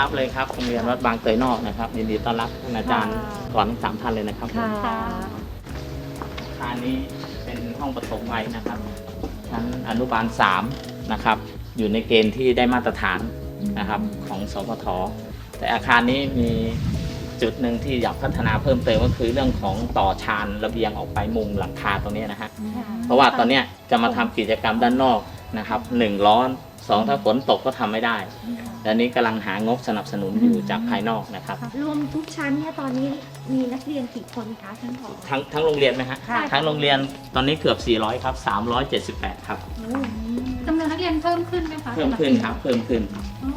รับเลยครับโรงเรียนวัดบางเตยนอกนะครับ ยินดีต้อนรับท่านอาจารย์ค่ะก่อนทั้งสามท่านเลยนะครับค่ะอาคารนี้เป็นห้องปฐมวัยนะครับ ชั้นอนุบาล3นะครับ อยู่ในเกณฑ์ที่ได้มาตรฐานนะครับของสพทแต่อาคารนี้มีจุดหนึ่งที่อยากพัฒนาเพิ่มเติมก็คือเรื่องของต่อชานระเบียงออกไปมุมหลังคาตรงนี้นะฮะเพราะว่าตอนเนี้ยจะมาทำกิจกรรมด้านนอกนะครับหนึ่งร้อนสองถ้าฝนตกก็ทำไม่ได้ และนี้กำลังหางบสนับสนุนอยู่จากภายนอกนะครับ รวมทุกชั้นเนี่ยตอนนี้มีนักเรียนกี่คนคะท่านผอ ทั้งทั้งโรงเรียนไหมฮะค่ะ ทั้งโรงเรียนตอนนี้เกือบ 400 ครับ 378 ครับ จำนวนนักเรียนเพิ่มขึ้นไหมคะเพิ่มขึ้นครับ เพิ่มขึ้น อ๋อ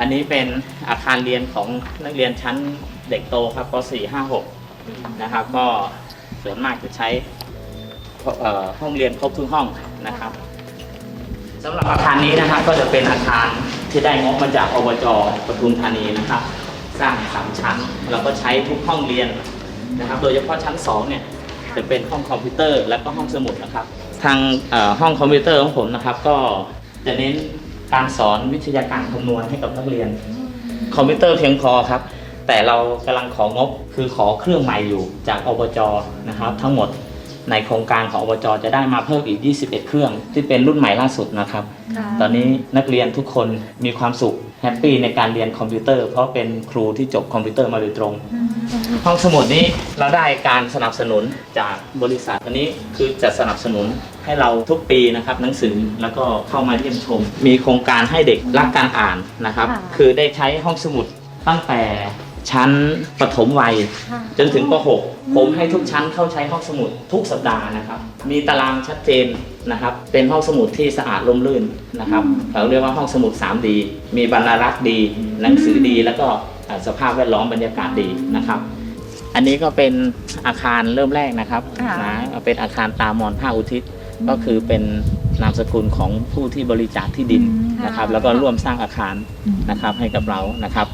อันนี้เป็นอาคารเรียนของนักเรียนชั้นเด็กโตครับป .4 5 6 นะครับ ก็ส่วนมากจะใช้เอ่อห้องเรียนครบทุกห้องนะครับสำหรับอาคารนี้นะครับก็จะเป็นอาคาร ที่ได้งบมาจากอบจปทุมธานีนะครับ สร้างสามชั้นเราก็ใช้ทุกห้องเรียนนะครับ โดยเฉพาะชั้นสองเนี่ยจะเป็นห้องคอมพิวเตอร์และก็ห้องสมุดนะครับ ทางห้องคอมพิวเตอร์ของผมนะครับ ก็จะเน้นการสอนวิทยาการคำนวณให้กับนักเรียน คอมพิวเตอร์เพียงพอครับ แต่เรากำลังของบคือขอเครื่องใหม่อยู่จากอบจนะครับ ทั้งหมด ในโครงการของอบจจะได้มาเพิ่มอีก 21 เครื่อง ที่เป็นรุ่นใหม่ล่าสุดนะครับ ตอนนี้นักเรียนทุกคนมีความสุขแฮปปี้ในการเรียนคอมพิวเตอร์ เพราะเป็นครูที่จบคอมพิวเตอร์มาโดยตรง ห้องสมุดนี้เราได้การสนับสนุนจากบริษัทอันนี้คือจะสนับสนุนให้เราทุกปีนะครับหนังสือแล้วก็เข้ามาเยี่ยมชม มีโครงการให้เด็กรักการอ่านนะครับค่ะคือได้ใช้ห้องสมุดตั้งแต่ ชั้นปฐมวัย จนถึงป .6 ผมให้ทุกชั้นเข้าใช้ห้องสมุดทุกสัปดาห์นะครับ มีตารางชัดเจนนะครับ เป็นห้องสมุดที่สะอาดร่มรื่นนะครับ เราเรียกว่าห้องสมุด 3D มีบรรณารักษ์ดี หนังสือดี แล้วก็เอ่อสภาพแวดล้อมบรรยากาศดีนะครับ อันนี้ก็เป็นอาคารเริ่มแรกนะครับค่ะนะเป็นอาคารตามอนภาคอุทิศก็คือเป็นนามสกุลของผู้ที่บริจาคที่ดินนะครับ แล้วก็ร่วมสร้างอาคารนะครับให้กับเรานะครับ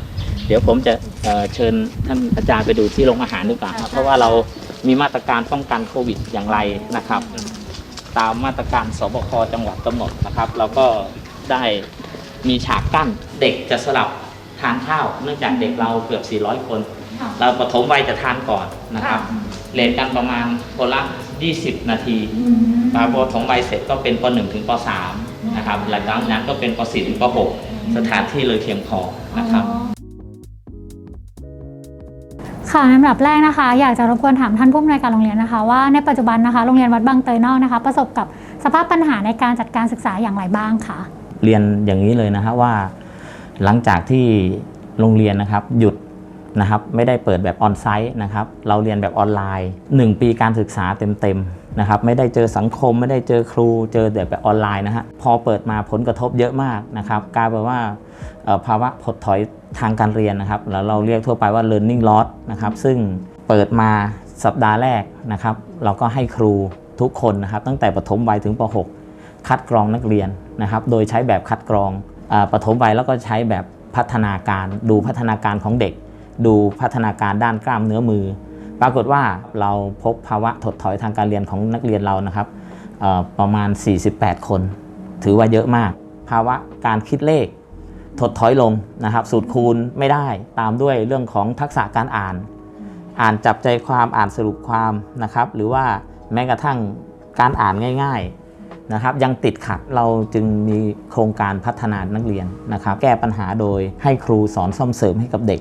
เดี๋ยวผมจะเอ่อเชิญท่านอาจารย์ไปดูที่โรงอาหารดีกว่าครับเพราะว่าเรามีมาตรการป้องกันโควิดอย่างไรนะครับ ตามมาตรการสบคจังหวัดกำหนดนะครับ เราก็ได้มีฉากกั้นเด็กจะสลับทานข้าว เนื่องจากเด็กเราเกือบ 400 คน ค่ะ เราปฐมวัยจะทานก่อนนะครับเลทกันประมาณคนละ 20 นาทีพอปฐมวัยเสร็จก็เป็นป .1 ถึงป .3 นะครับหลังจากนั้นก็เป็นป .4 ถึงป .6 สถานที่เลยเพียงพอนะครับ ค่ะลำดับแรกนะคะ อยากจะรบกวนถามท่านผู้อำนวยการโรงเรียนนะคะ ว่าในปัจจุบันนะคะโรงเรียนวัดบางเตยนอกนะคะ ประสบกับสภาพปัญหาในการจัดการศึกษาอย่างไรบ้างคะเรียนอย่างนี้เลยนะฮะว่า หลังจากที่โรงเรียนนะครับหยุด นะครับไม่ได้เปิดแบบออนไซต์นะครับเราเรียนแบบออนไลน์ 1 ปีการศึกษาเต็มๆนะครับไม่ได้เจอสังคม ไม่ได้เจอครูเจอแต่แบบออนไลน์นะฮะพอเปิดมาผลกระทบเยอะมากนะครับกลายเป็นว่าภาวะถดถอยทางการเรียนนะครับแล้วเราเรียกทั่วไปว่า learning loss นะครับซึ่งเปิดมาสัปดาห์แรกนะครับเราก็ให้ครูทุกคนนะครับตั้งแต่ประถมวัยถึงป .6 คัดกรองนักเรียนนะครับโดยใช้แบบคัดกรองปฐมวัยแล้วก็ใช้แบบพัฒนาการดูพัฒนาการของเด็ก ดูพัฒนาการด้านกล้ามเนื้อมือ ปรากฏว่าเราพบภาวะถดถอยทางการเรียนของนักเรียนเรานะครับประมาณ 48 คน ถือว่าเยอะมาก ภาวะการคิดเลข ถดถอยลงนะครับ สูตรคูณไม่ได้ตามด้วยเรื่องของทักษะการอ่าน อ่านจับใจความอ่านสรุปความนะครับ หรือว่าแม้กระทั่งการอ่านง่ายๆนะครับ ยังติดขัดเราจึงมีโครงการพัฒนานักเรียนนะครับ แก้ปัญหาโดยให้ครูสอนซ่อมเสริมให้กับเด็ก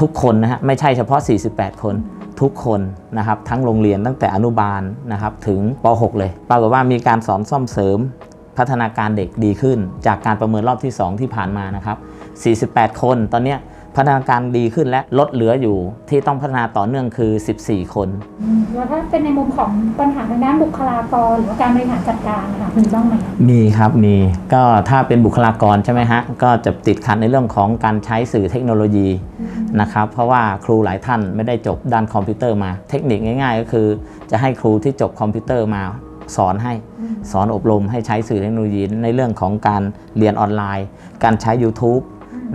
ทุกคนนะฮะไม่ใช่เฉพาะ 48 คนทุกคนนะครับทั้งโรงเรียนตั้งแต่อนุบาลนะครับถึงป .6 เลยปรากฏว่ามีการสอนซ่อมเสริมพัฒนาการเด็กดีขึ้น จากการประเมินรอบที่ 2 ที่ผ่านมานะครับ 48 คนตอนเนี้ย พัฒนาการดีขึ้นและลดเหลืออยู่ที่ต้องพัฒนาต่อเนื่องคือ 14 คน แล้วถ้าเป็นในมุมของปัญหาทางด้านบุคลากรหรือว่าการบริหารจัดการนะคะมีบ้างไหมมีครับมีก็ถ้าเป็นบุคลากรใช่ไหมฮะก็จะติดขัดในเรื่องของการใช้สื่อเทคโนโลยีนะครับเพราะว่าครูหลายท่านไม่ได้จบด้านคอมพิวเตอร์มา เทคนิคง่าย ๆ ก็คือ จะให้ครูที่จบคอมพิวเตอร์มาสอนให้สอนอบรมให้ใช้สื่อเทคโนโลยีในเรื่องของการเรียนออนไลน์ การใช้ YouTube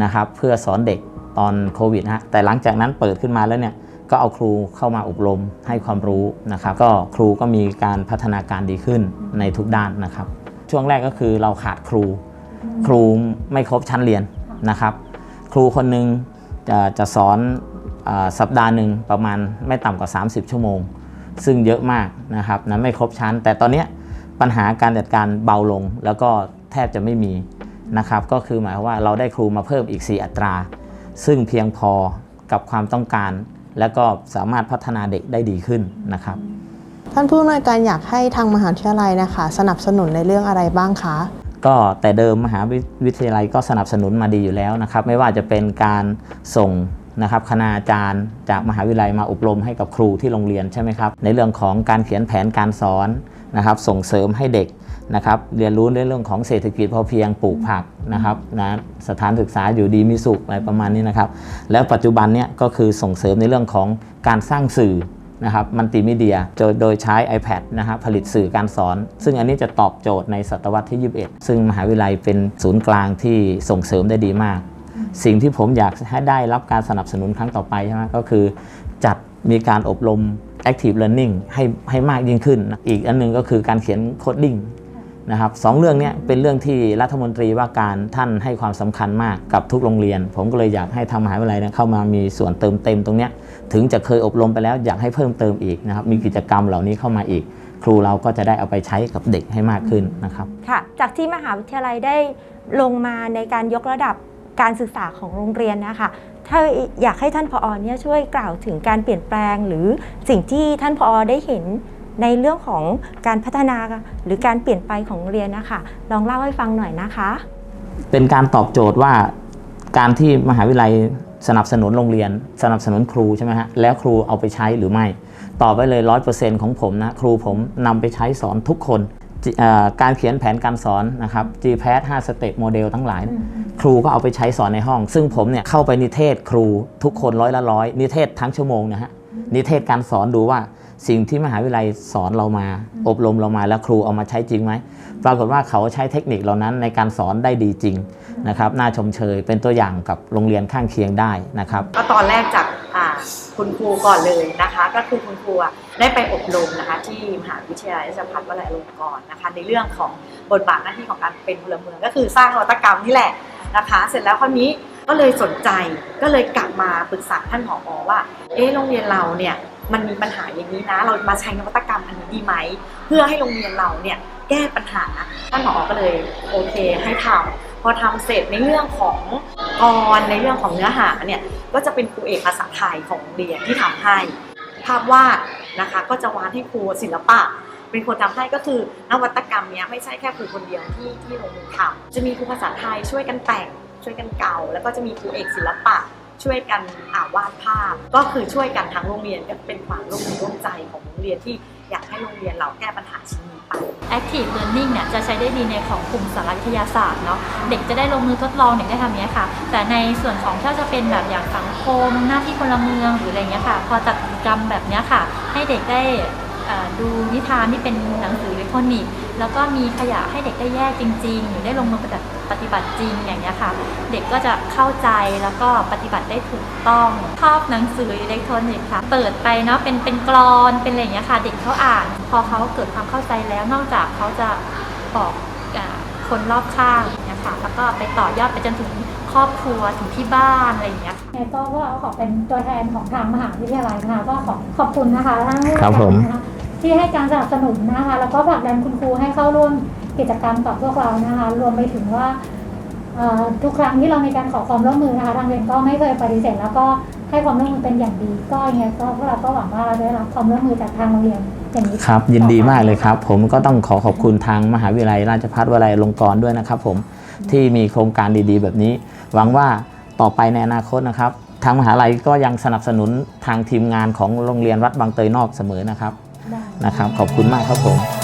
นะครับเพื่อสอนเด็ก ตอนโควิดฮะแต่หลังจากนั้นเปิดขึ้นมาแล้วเนี่ยก็เอาครูเข้ามาอบรมให้ความรู้นะครับ ก็ครูก็มีการพัฒนาการดีขึ้นในทุกด้านนะครับ ช่วงแรกก็คือเราขาดครู ครูไม่ครบชั้นเรียนนะครับ ครูคนหนึ่งจะจะสอนอสัปดาห์หนึ่งประมาณไม่ต่ำกว่า 30 ชั่วโมง ซึ่งเยอะมากนะครับนะไม่ครบชั้น แต่ตอนนี้ปัญหาการจัดการเบาลงแล้วก็แทบจะไม่มีนะครับ ก็คือหมายความว่าเราได้ครูมาเพิ่มอีก 4 อัตรา ซึ่งเพียงพอกับความต้องการ และก็สามารถพัฒนาเด็กได้ดีขึ้นนะครับ ท่านผู้อำนวยการอยากให้ทางมหาวิทยาลัยนะคะ สนับสนุนในเรื่องอะไรบ้างคะ ก็แต่เดิมมหาวิทยาลัยก็สนับสนุนมาดีอยู่แล้วนะครับ ไม่ว่าจะเป็นการส่ง นะครับคณาจารย์จากมหาวิทยาลัยมาอบรมให้กับครูที่โรงเรียนใช่ไหมครับ ในเรื่องของการเขียนแผนการสอนนะครับ ส่งเสริมให้เด็กนะครับ เรียนรู้ในเรื่องของเศรษฐกิจพอเพียงปลูกผักนะครับนะสถานศึกษาอยู่ดีมีสุขอะไรประมาณนี้นะครับ แล้วปัจจุบันเนี่ยก็คือส่งเสริมในเรื่องของการสร้างสื่อนะครับมัลติมีเดียโดยโดยใช้ iPad นะครับผลิตสื่อการสอน ซึ่งอันนี้จะตอบโจทย์ในศตวรรษที่ 21 ซึ่งมหาวิทยาลัยเป็นศูนย์กลางที่ส่งเสริมได้ดีมาก สิ่งที่ผมอยากให้ได้รับการสนับสนุนครั้งต่อไปใช่ไหมก็คือ จัดมีการอบรม active learning ให้ให้มากยิ่งขึ้น อีกอันหนึงก็คือการเขียนโคดดิ้งนะครับสองเรื่องนี้เป็นเรื่องที่รัฐมนตรีว่าการท่านให้ความสำคัญมากกับทุกโรงเรียน ผมก็เลยอยากให้ทางมหาวิทยาลัยเข้ามามีส่วนเติมเต็มตรงนี้ถึงจะเคยอบรมไปแล้วอยากให้เพิ่มเติมอีกนะครับมีกิจกรรมเหล่านี้เข้ามาอีก ครูเราก็จะได้เอาไปใช้กับเด็กให้มากขึ้นนะครับค่ะจากที่มหาวิทยาลัยได้ลงมาในการยกระดับ การศึกษาของโรงเรียนนะคะถ้าอยากให้ท่านผอเนี่ยช่วยกล่าวถึงการเปลี่ยนแปลง หรือสิ่งที่ท่านผอได้เห็นในเรื่องของการพัฒนาหรือการเปลี่ยนไปของเรียนนะคะลองเล่าให้ฟังหน่อยนะคะ เป็นการตอบโจทย์ว่าการที่มหาวิทยาลัยสนับสนุนโรงเรียน สนับสนุนครูใช่ไหมฮะแล้วครูเอาไปใช้หรือไม่ตอบไว้เลยร้อยเปอร์เซ็นต์ของผมนะครูผมนำไปใช้สอนทุกคน การเขียนแผนการสอนนะครับ GPAD 5 Step Model ทั้งหลาย ครูก็เอาไปใช้สอนในห้อง ซึ่งผมเนี่ยเข้าไปนิเทศครูทุกคนร้อยละร้อยนิเทศทั้งชั่วโมงนะฮะนิเทศการสอนดูว่าสิ่งที่มหาวิทยาลัยสอนเรามา อบรมเรามาแล้วครูเอามาใช้จริงไหมปรากฏว่าเขาใช้เทคนิคเหล่านั้นในการสอนได้ดีจริงนะครับน่าชมเชยเป็นตัวอย่างกับโรงเรียนข้างเคียงได้นะครับ ก็ตอนแรกจากอ่า คุณครูก่อนเลยนะคะ ก็คือคุณครูได้ไปอบรมนะคะที่มหาวิทยาลัยราชภัฏวลัยอลงกรณ์นะคะ ในเรื่องของบทบาทหน้าที่ของการเป็นพลเมือง ก็คือสร้างนวัตกรรมนี่แหละนะคะ เสร็จแล้วคราวนี้ก็เลยสนใจก็เลยกลับมาปรึกษาท่านผอว่า เอ๊ะโรงเรียนเราเนี่ยมันมีปัญหาอย่างนี้นะ เรามาใช้นวัตกรรมอันนี้ดีไหม เพื่อให้โรงเรียนเราเนี่ยแก้ปัญหาท่านผอก็เลยโอเคให้ทำพอทำเสร็จในเรื่องของ กรในเรื่องของเนื้อหาเนี่ยก็จะเป็นครูเอกภาษาไทยของโรงเรียนที่ทำให้ ภาพวาดนะคะก็จะวาดให้ครูศิลปะ เป็นคนทำให้ก็คือนวัตกรรมเนี้ยไม่ใช่แค่ครูคนเดียวที่ที่โรงเรียนทำจะมีครูภาษาไทยช่วยกันแต่งช่วยกันเกาแล้วก็จะมีครูเอกศิลปะ ช่วยกันอาวาดภาพ ก็คือช่วยกันทั้งโรงเรียนก็เป็นความร่วมมือร่วมใจของโรงเรียนที่อยากให้โรงเรียนเราแก้ปัญหาชิ้นนี้ไป Active Learning เนี่ยจะใช้ได้ดีในของกลุ่มสารวิทยาศาสตร์เนาะเด็กจะได้ลงมือทดลองเด็กได้ทำเนี้ยค่ะ แต่ในส่วนของถ้าจะเป็นแบบอย่างสังคมหน้าที่พลเมืองหรืออะไรเงี้ยค่ะ พอจัดกิจกรรมแบบเนี้ยค่ะ ให้เด็กได้ดูนิทานที่เป็นหนัง ทรอนิกส์แล้วก็มีขยะให้เด็กได้แยกจริงๆหรือได้ลงมือปฏิบัติปฏิบัติจริงอย่างเงี้ยค่ะ เด็กก็จะเข้าใจแล้วก็ปฏิบัติได้ถูกต้องชอบหนังสืออิเล็กทรอนิกส์ค่ะ เปิดไปเนาะเป็นเป็นกรอนเป็นอะไรอย่างเงี้ยค่ะ เด็กเขาอ่าน พอเขาเกิดความเข้าใจแล้วนอกจากเขาจะบอกอาคนรอบข้างเนี่ยค่ะแล้วก็ไปต่อยอดไปจนถึงครอบครัวถึงที่บ้านอะไรอย่างเงี้ยไงก็พวกเราขอเป็นตัวแทนของทางมหาวิทยาลัยนะคะก็ขอขอบคุณนะคะท่านผู้ครับผมนะคะ ที่ให้การสนับสนุนนะคะ แล้วก็ผลักดันคุณครูให้เข้าร่วมกิจกรรมกับพวกเรานะคะ รวมไปถึงว่าเอ่อทุกครั้งที่เรามีการขอความร่วมมือนะคะทางเรียนก็ไม่เคยปฏิเสธแล้วก็ให้ความร่วมมือเป็นอย่างดี ก็ยังไงก็พวกเราก็หวังว่าเราจะได้รับความร่วมมือจากทางโรงเรียนอย่างนี้ครับ ยินดีมากเลยครับ ผมก็ต้องขอขอบคุณทางมหาวิทยาลัยราชภัฏวลัยอลงกรณ์ด้วยนะครับ ผมที่มีโครงการดีๆ แบบนี้ หวังว่าต่อไปในอนาคตนะครับ ทางมหาลัยก็ยังสนับสนุนทางทีมงานของโรงเรียนวัดบางเตยนอกเสมอนะครับได้ นะครับ ขอบคุณมากครับผม